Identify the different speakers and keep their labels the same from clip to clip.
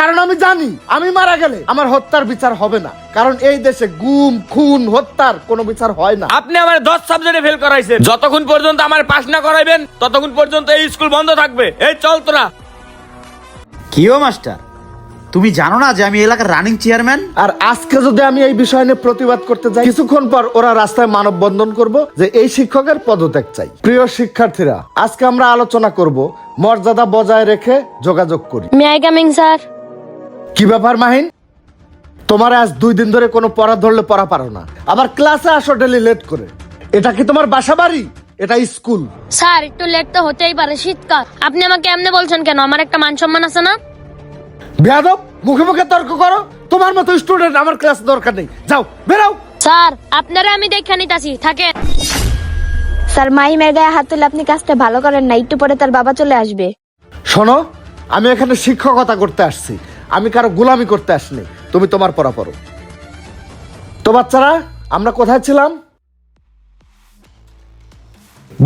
Speaker 1: কারণ আমি জানি আমি মারা গেলে আমার হত্যার বিচার হবে না। কারণ এই দেশে গুম খুন হত্যার কোনো বিচার হয় না।
Speaker 2: আপনি আমার দশ সাবজেক্টে ফেল করাইছেন। যতক্ষণ পর্যন্ত আমার পাস না করাইবেন ততক্ষণ পর্যন্ত এই স্কুল বন্ধ থাকবে। এই চল তোরা।
Speaker 3: কিও মাস্টার? তুমি জানো না যে আমি এলাকার রানিং চেয়ারম্যান
Speaker 1: আর আজকে যদি আমি এই বিষয় নিয়ে প্রতিবাদ করতে যাই কিছুক্ষণ পর ওরা রাস্তায় মানববন্ধন করব যে এই শিক্ষকের পদত্যাগ চাই। প্রিয় শিক্ষার্থীরা আজকে আমরা আলোচনা করব মর্যাদা বজায় রেখে যোগাযোগ করি।
Speaker 4: মে আই কামিং স্যার
Speaker 1: কি ব্যাপার মাহিন? তোমার আজ দুই দিন ধরে কোনো পড়া ধরলে পড়া পারো না। আবার ক্লাসে আসো ডেলি লেট করে। এটা কি তোমার বাসা বাড়ি? এটা স্কুল
Speaker 4: স্যার একটু লেট তো হতেই পারে শীতকাল। আপনি আমাকে এমনি বলছেন কেন? আমার একটা মান সম্মান আছে না?
Speaker 1: বেয়াদব মুখে মুখে তর্ক করো। তোমার মতো স্টুডেন্ট আমার ক্লাস দরকার নেই। যাও বেরাও।
Speaker 4: স্যার আপনারা আমি দেখে নিতাছি থাকেন।
Speaker 5: স্যার মাহিমের গায়ে হাত তুলে আপনি কাজটা ভালো করেন না একটু পরে তার বাবা চলে আসবে।
Speaker 1: শোনো আমি এখানে শিক্ষকতা করতে আসছি। আমি কারও গোলামি করতে আসিনি। তুমি তোমার পড়া পড়ো। তো বাচ্চারা আমরা কোথায় ছিলাম?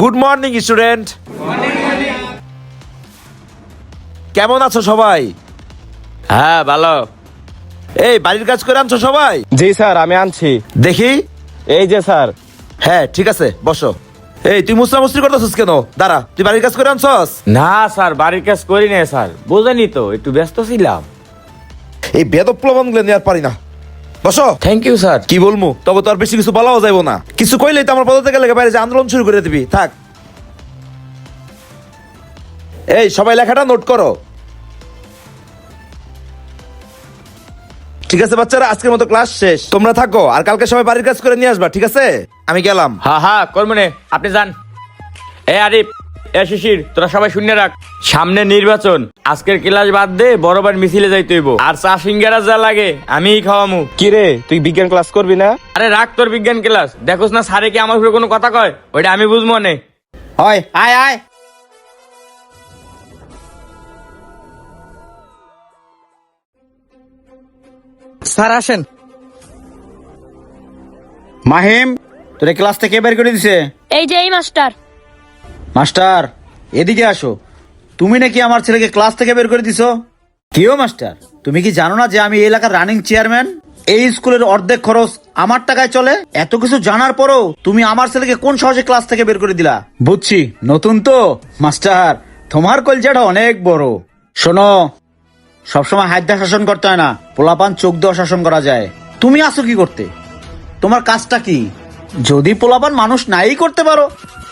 Speaker 6: গুড মর্নিং স্টুডেন্ট কেমন আছো সবাই?
Speaker 2: হ্যাঁ ভালো।
Speaker 6: এই বাড়ির কাজ করে আনছো সবাই?
Speaker 7: জি স্যার আমি আনছি।
Speaker 6: দেখি।
Speaker 7: এই যে স্যার।
Speaker 6: হ্যাঁ ঠিক আছে বসো। এই তুই মুসরা মুসরি করতেছিস কেন? দাঁড়া তুই বাড়ির কাজ করে আনছস?
Speaker 2: না স্যার বাড়ির কাজ করি না স্যার। বোঝেনি তো একটু ব্যস্ত ছিলাম।
Speaker 6: এই বেদব প্লবনগুলো নিয়ে আর পারি না। বসো।
Speaker 2: থ্যাংক ইউ স্যার
Speaker 6: কি বলমু? তবে তো আর বেশি কিছু বলাও যাইব না। কিছু কইলেই তো আমার পদত্যাগের লেগে বাইরে যে আন্দোলন শুরু করে দিবি। থাক। এই সবাই লেখাটা নোট করো। ঠিক আছে বাচ্চারা আজকের মতো ক্লাস শেষ। তোমরা থাকো আর কালকে সবাই বাড়ির কাজ করে নিয়ে আসবা ঠিক আছে? আমি গেলাম।
Speaker 2: হ্যাঁ হ্যাঁ করব আপনি যান। এ আরিফ। এ শিশির তোরা সবাই শূন্য রাখ। সামনে নির্বাচন। আজকের ক্লাস বাদ দে বড়বার মিছিলে যাইতে হইব। আর চা সিঙ্গারা যা লাগে আমিই খাওয়ামু।
Speaker 7: কি রে তুই বিজ্ঞান ক্লাস করবি না?
Speaker 2: আরে রাখ তোর বিজ্ঞান ক্লাস। দেখোস না স্যারে কি আমার উপরে কোনো কথা কয়? ওইটা আমি বুঝব নে।
Speaker 3: হয় আয় আয়।
Speaker 8: স্যার আসেন।
Speaker 3: মাহিম তোরে ক্লাস থেকে বের করে দিছে?
Speaker 4: এই যে এই মাস্টার।
Speaker 3: মাস্টার, এদিকে আসো। তুমি নাকি আমার ছেলেকে ক্লাস থেকে বের করে দিছো? কিও মাস্টার, তুমি কি জানো না যে আমি এই এলাকার রানিং চেয়ারম্যান? এই স্কুলের অর্ধেক খরচ আমার টাকায় চলে? এত কিছু জানার পরও তুমি আমার ছেলেকে কোন সহজে ক্লাস থেকে বের করে দিলা? বুঝছি, নতুন তো। মাস্টার, তোমার কলজাটা অনেক বড়। শোনো, সবসময় হাত দিয়ে শাসন করতে হয় না, পোলাপান চোখ দেওয়া শাসন করা যায়। তুমি আসো কি করতে? তোমার কাজটা কি? যদি পোলাপান মানুষ নাই করতে পারো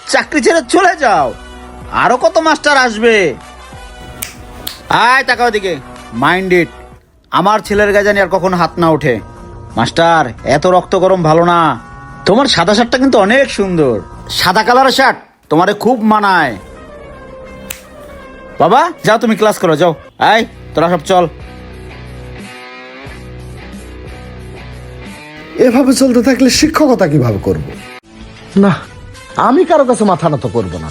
Speaker 3: চাকরি ছেড়ে চলে যাও। আরও কত মাস্টার আসবে? আয় টাকা ওদিকে মাইন্ড ইট আমার ছেলের গায়ে জানি আর কখনো হাত না ওঠে। মাস্টার এত রক্ত গরম ভালো না। তোমার সাদা শার্টটা কিন্তু অনেক সুন্দর। সাদা কালারের শার্ট তোমারে খুব মানায়। বাবা যাও তুমি ক্লাস করো যাও। আয় তোরা সব চল।
Speaker 1: এভাবে চলতে থাকলে শিক্ষকতা কীভাবে করব? না আমি কারও কাছে মাথা নত করব না।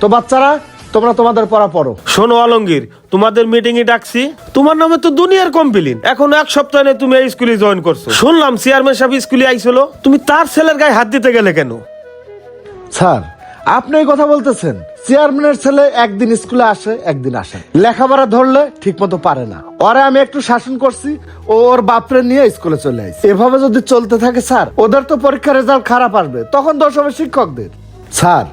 Speaker 1: তো বাচ্চারা তোমরা তোমাদের পড়া পড়ো।
Speaker 9: শোনো আলমগীর তোমাদের মিটিং এ ডাকছি। তোমার নামে তো দুনিয়ার কমপ্লেন এখন এক সপ্তাহ নেই তুমি এই স্কুলে জয়েন করছ। শুনলাম চেয়ারম্যান সাহেব স্কুলে আইছিল তুমি তার ছেলের গায়ে হাত দিতে গেলে কেন?
Speaker 1: স্যার আপনি কথা বলতেছেন। চেয়ারম্যানের ছেলে একদিন স্কুলে আসে, একদিন আসে। লেখাপড়া ধরলে ঠিক মতো পারে না। ওরে আমি একটু শাসন করছি ওর বাপরে নিয়ে স্কুলে চলে আসছে এভাবে যদি চলতে থাকে, স্যার, ওদের তো পরীক্ষার রেজাল্ট খারাপ আসবে। তখন দোষ হবে শিক্ষকদের। স্যার,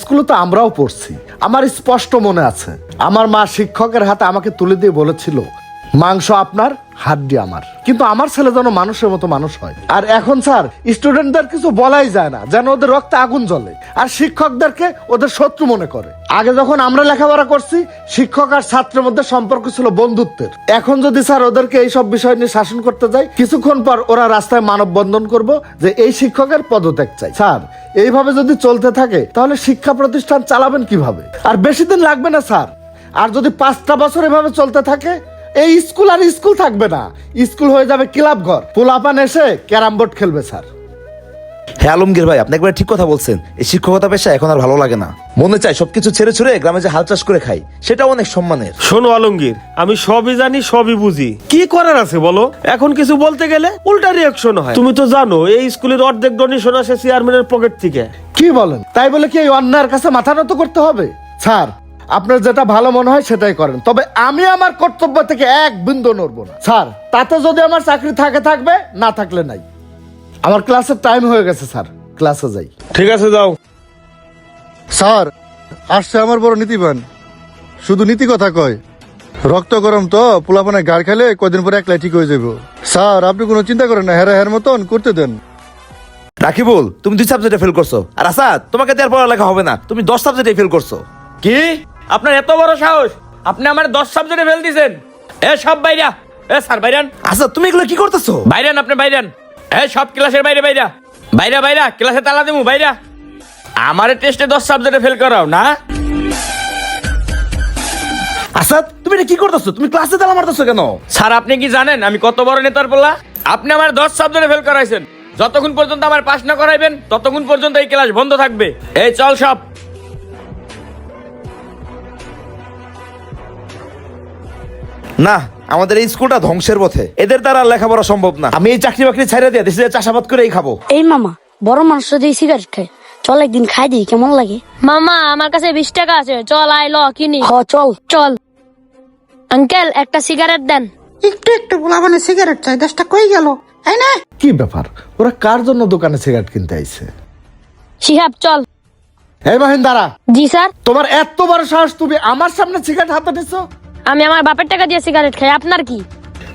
Speaker 1: স্কুলে তো আমরাও পড়ছি। আমার স্পষ্ট মনে আছে। আমার মা শিক্ষকের হাতে আমাকে তুলে দিয়ে বলেছিল, মাংস আপনার হাড্ডি আমার। কিন্তু আমার ছেলে যেন মানুষের মতো মানুষ হয়। আর এখন স্যার স্টুডেন্টদের কিছু বলাই যায় না, যেন ওদের রক্তে আগুন জ্বলে। আর শিক্ষকদেরকে ওদের শত্রু মনে করে। আগে যখন আমরা লেখাপড়া করছি, শিক্ষক আর ছাত্রের মধ্যে সম্পর্ক ছিল বন্ধুত্বের। এখন যদি স্যার ওদেরকে এইসব বিষয় নিয়ে শাসন করতে যাই, কিছুক্ষণ পর ওরা রাস্তায় মানববন্ধন করব যে এই শিক্ষকের পদত্যাগ চাই। স্যার, এইভাবে যদি চলতে থাকে, তাহলে শিক্ষা প্রতিষ্ঠান চালাবেন কীভাবে? আর বেশি দিন লাগবে না, স্যার। আর যদি পাঁচটা বছর এভাবে চলতে থাকে এই স্কুল আর স্কুল থাকবে না। স্কুল হয়ে যাবে ক্লাব ঘর। পোলাপান এসে ক্যারাম বোর্ড খেলবে স্যার।
Speaker 6: হ্যাঁ আলমগীর ভাই আপনি একবার ঠিক কথা বলছেন। এই শিক্ষকতা পেশা এখন আর ভালো লাগে না। মনে চাই সবকিছু ছেড়ে ছুড়ে গ্রামে যে হাল চাষ করে খাই সেটাও অনেক সম্মানের।
Speaker 9: শোনো আলমগীর আমি সবই জানি সবই বুঝি। কি করার আছে বলো? এখন কিছু বলতে গেলে উল্টা রিয়াকশন হয়। তুমি তো জানো এই স্কুলের অর্ধেক ডোনেশন আসে চেয়ারম্যানের পকেট থেকে।
Speaker 1: কি বলেন? তাই বলে কি এই অন্যায়ের কাছে মাথা নত করতে হবে? স্যার আপনার যেটা ভালো মনে হয় সেটাই করেন। তবে আমি আমার কর্তব্য থেকে এক বিন্দু নড়বো না। স্যার তাতে যদি আমার চাকরি থাকে থাকবে না থাকলে নাই। আমার ক্লাসের টাইম হয়ে গেছে স্যার। ক্লাসে যাই।
Speaker 9: ঠিক আছে যাও।
Speaker 10: স্যার আসছে আমার বড় নীতিবান। শুধু নীতি কথা কয়। রক্ত গরম তো পোলাপানে গাড় খেলে কয়দিন পরে একলাই ঠিক হয়ে যাব স্যার আপনি কোনো চিন্তা করেন না হেরা হের মতন করতে দেন।
Speaker 6: রাকিবুল তুমি দুই সাবজেক্টে ফেল করছ। আর আসাদ তোমাকে দেওয়ার পড়ালেখা হবে না। তুমি দশ সাবজেক্টে ফেল করছ।
Speaker 2: কি? আপনার এত বড় সাহস আপনি আমার দশ সাবজেক্টে ফেল দিছেন। এ সব বাইরা এ স্যার বাইরান।
Speaker 6: আসাদ তুমি এগুলো কি করতেছো?
Speaker 2: বাইরান আপনি বাইরান। এ সব ক্লাসের বাইরে বাইরা। বাইরা বাইরা ক্লাসে তালা দেবো বাইরা। আমার টেস্টে দশ সাবজেক্টে ফেল করাও না?
Speaker 6: আসাদ তুমি এটা কি করতেছো? তুমি ক্লাসে তালা মারতেছো কেন?
Speaker 2: স্যার আপনি কি জানেন আমি কত বড় নেতার বললা আপনি আমার দশ সাবজেক্টে ফেল করাইছেন। যতক্ষণ পর্যন্ত আমার পাস না করাইবেন ততক্ষণ পর্যন্ত এই ক্লাস বন্ধ থাকবে। এই চল সব।
Speaker 6: না আমাদের এই স্কুলটা ধ্বংসের পথে। এদের দ্বারা লেখাপড়া সম্ভব না। আমি এই চাকরি বাকরি ছাইরা দিয়ে দেশে চাষাবাদ করেই খাব।
Speaker 11: এই মামা বড় মানুষ যদি সিগারেট খায় চল একদিন খাই দিই কেমন লাগে।
Speaker 4: মামা আমার কাছে বিশ টাকা আছে। চল আই ল কিনি।
Speaker 11: হ চল।
Speaker 4: চল। আঙ্কেল একটা সিগারেট দেন।
Speaker 12: একটু একটু গোলাবানে সিগারেট চাই দশটা কই গেল? এই না।
Speaker 1: কি ব্যাপার? ওরা কার জন্য দোকানে সিগারেট কিনতে আইছে?
Speaker 4: শিহাব চল।
Speaker 1: এই মাহিন দাঁড়া।
Speaker 4: জি স্যার।
Speaker 1: তোমার এত বড় সাহস তুমি আমার সামনে সিগারেট হাতে নিছো
Speaker 4: আমি আমার বাপের টাকা দিয়ে সিগারেট খাই আপনার কি?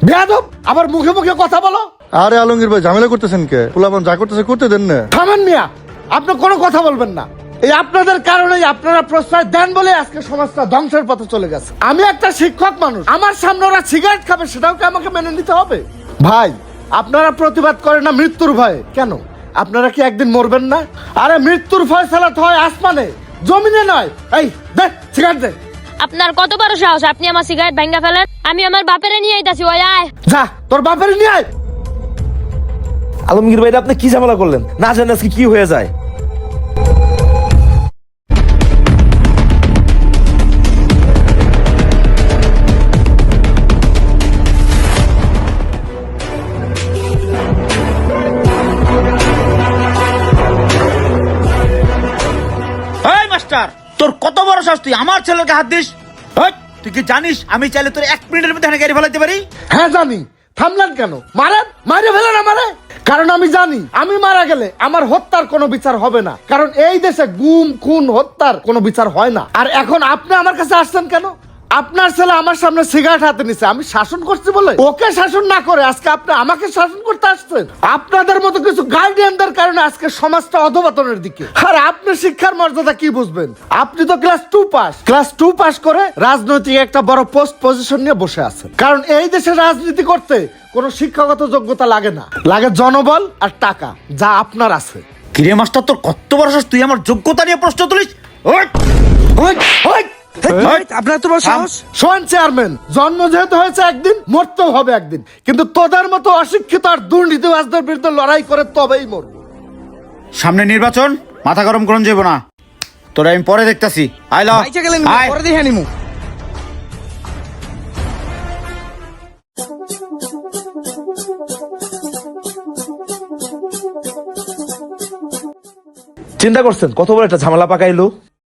Speaker 1: বেয়াদব আবার মুখে মুখে কথা বলো।
Speaker 10: আরে আলমগীর ভাই ঝামেলা করতেছেন কে? পোলাপান যা করতেছে করতে দেন না।
Speaker 1: থামেন মিয়া আপনি কোনো কথা বলবেন না। এই আপনাদের কারণেই আপনারা প্রশ্রয় দেন বলে আজকে সমাজটা ধ্বংসের পথে চলে গেছে। আমি একটা শিক্ষক মানুষ আমার সামনে ওরা সিগারেট খাবে সেটাও কি আমাকে মেনে নিতে হবে? ভাই আপনারা প্রতিবাদ করেন না মৃত্যুর ভয়ে। কেন? আপনারা কি একদিন মরবেন না? আরে মৃত্যুর ফয়সালা তো হয় আসমানে জমিনে নয়। এই দে সিগারেট দে।
Speaker 4: আপনার কত বড় সাহস? আপনি আমার সিগারেট ভাঙ্গা ফেলেন? আমি আমার বাপেরে নিয়ে আইতাছি, ওই আয়।
Speaker 1: যা, তোর বাপের নিয়ে আয়।
Speaker 6: আলমগীর ভাইরা, আপনি কি ঝামেলা করলেন? না জানেন আজকে কি হয়ে যায়।
Speaker 3: তোর কত বড় সাহস তুই আমার ছেলেকে হাত দিস? এই, তুই কি জানিস আমি চাইলে তোর এক মিনিটের মধ্যে গাড়ি ফেলাতে পারি?
Speaker 1: হ্যাঁ জানি। থামলেন কেন? মারেন মারে না মারে। কারণ আমি জানি আমি মারা গেলে আমার হত্যার কোনো বিচার হবে না। কারণ এই দেশে গুম খুন হত্যার কোনো বিচার হয় না। আর এখন আপনি আমার কাছে আসছেন কেন? আপনার ছেলে আমার সামনে সিগারেট হাতে নিছে আমি শাসন করছি বলে? ওকে শাসন না করে আজকে আপনি আমাকে শাসন করতে আসছেন? আপনাদের মতো কিছু গার্ডিয়ানদের কারণে আজকে সমাজটা অধপতনের দিকে। আর আপনি শিক্ষার মর্যাদা কি বুঝবেন? আপনি তো class two pass class two pass করে রাজনৈতিক একটা বড় পোস্ট পজিশন নিয়ে বসে আছেন। কারণ এই দেশে রাজনীতি করতে কোনো শিক্ষাগত যোগ্যতা লাগে না। লাগে জনবল আর টাকা যা আপনার আছে।
Speaker 3: কিরে মাস্টার তোর কত বড় তুই আমার যোগ্যতা নিয়ে প্রশ্ন তুলিস? ওই, ওই, ওই,
Speaker 8: আপনার তো সাহস।
Speaker 1: শোন চেয়ারম্যান জন্ম যেহেতু হয়েছে একদিন মরতেও হবে একদিন। কিন্তু তোদের মতো অশিক্ষিত আর দুর্নীতিবাজদের বিরুদ্ধে লড়াই করে তবেই মরবো।
Speaker 3: সামনে নির্বাচন মাথা গরম করুন যাব না। তোরা আমি পরে দেখতাছি। আই লাভ
Speaker 8: বাইচে গেলেন পরে দেখে নিমু।
Speaker 6: চিন্তা করছেন কত বড় একটা ঝামেলা পাকাইলো?